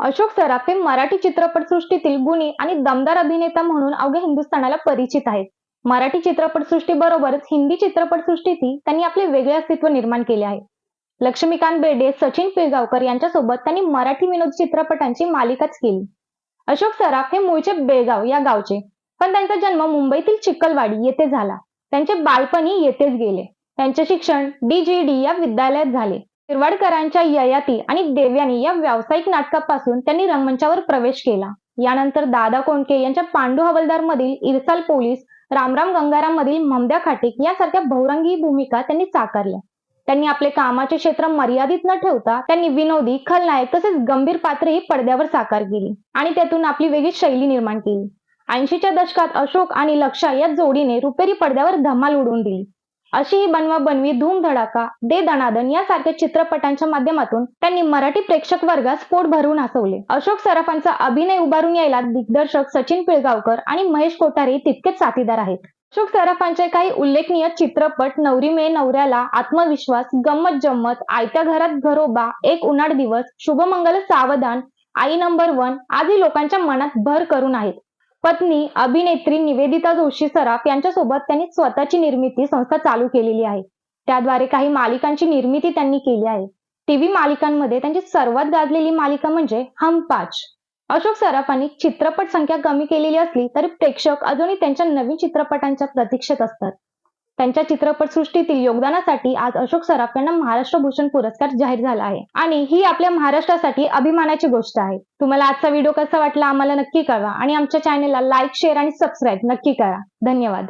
अशोक सराफ हे मराठी चित्रपटसृष्टीतील गुणी आणि दमदार अभिनेता म्हणून अवघ्या हिंदुस्थानाला परिचित आहेत. मराठी चित्रपटसृष्टीबरोबरच हिंदी चित्रपटसृष्टीतही त्यांनी आपले वेगळे अस्तित्व निर्माण केले आहे. लक्ष्मीकांत बेर्डे सचिन पिळगावकर यांच्यासोबत त्यांनी मराठी विनोद चित्रपटांची मालिकाच केली. अशोक सराफ हे मूळचे बेळगाव या गावचे पण त्यांचा जन्म मुंबईतील चिखलवाडी येथे झाला. त्यांचे बालपणी येथेच गेले. त्यांचे शिक्षण डी जी डी या विद्यालयात झाले. शिरवाडकरांच्या ययाती आणि देव्यानी या व्यावसायिक नाटकापासून त्यांनी रंगमंचावर प्रवेश केला. यानंतर दादा कोंडके यांच्या पांडू हवालदार मधील इरसाल पोलीस रामराम गंगाराम मधील ममद्या खाटिक यासारख्या बहुरंगी भूमिका त्यांनी साकारल्या. त्यांनी आपले कामाचे क्षेत्र मर्यादित न ठेवता त्यांनी विनोदी खलनायक तसेच गंभीर पात्रही पडद्यावर साकार केली आणि त्यातून आपली वेगळी शैली निर्माण केली. ऐंशीच्या दशकात अशोक आणि लक्षा या जोडीने रुपेरी पडद्यावर धमाल उडवून दिली. अशी ही बनवा बनवी धूम धडाका दे दणादन यासारख्या चित्रपटांच्या माध्यमातून त्यांनी मराठी प्रेक्षक वर्गात स्फोट भरून हसवले. अशोक सराफांचा अभिनय उभारून यायला दिग्दर्शक सचिन पिळगावकर आणि महेश कोठारे तितकेच साथीदार आहेत. अशोक सराफांचे काही उल्लेखनीय चित्रपट नवरी मे नवऱ्याला आत्मविश्वास गंमत जम्मत आयत्या घरात घरोबा एक उन्हाळ दिवस शुभमंगल सावधान आई नंबर वन आदी लोकांच्या मनात भर करून आहेत. पत्नी अभिनेत्री निवेदिता जोशी सराफ यांच्यासोबत त्यांनी स्वतःची निर्मिती संस्था चालू केलेली आहे. त्याद्वारे काही मालिकांची निर्मिती त्यांनी केली आहे. टीव्ही मालिकांमध्ये त्यांची सर्वात गाजलेली मालिका म्हणजे हम पाच. अशोक सराफांनी चित्रपट संख्या कमी केलेली असली तरी प्रेक्षक अजूनही त्यांच्या नवीन चित्रपटांच्या प्रतीक्षेत असतात. त्यांच्या चित्रपटसृष्टीतील योगदानासाठी आज अशोक सराफ यांना महाराष्ट्र भूषण पुरस्कार जाहीर झाला आहे. आणि ही आपल्या महाराष्ट्रासाठी अभिमानाची गोष्ट आहे. तुम्हाला आजचा व्हिडिओ कसा वाटला आम्हाला नक्की कळवा. आणि आमच्या चॅनेलला लाईक शेअर आणि सबस्क्राईब नक्की करा. धन्यवाद.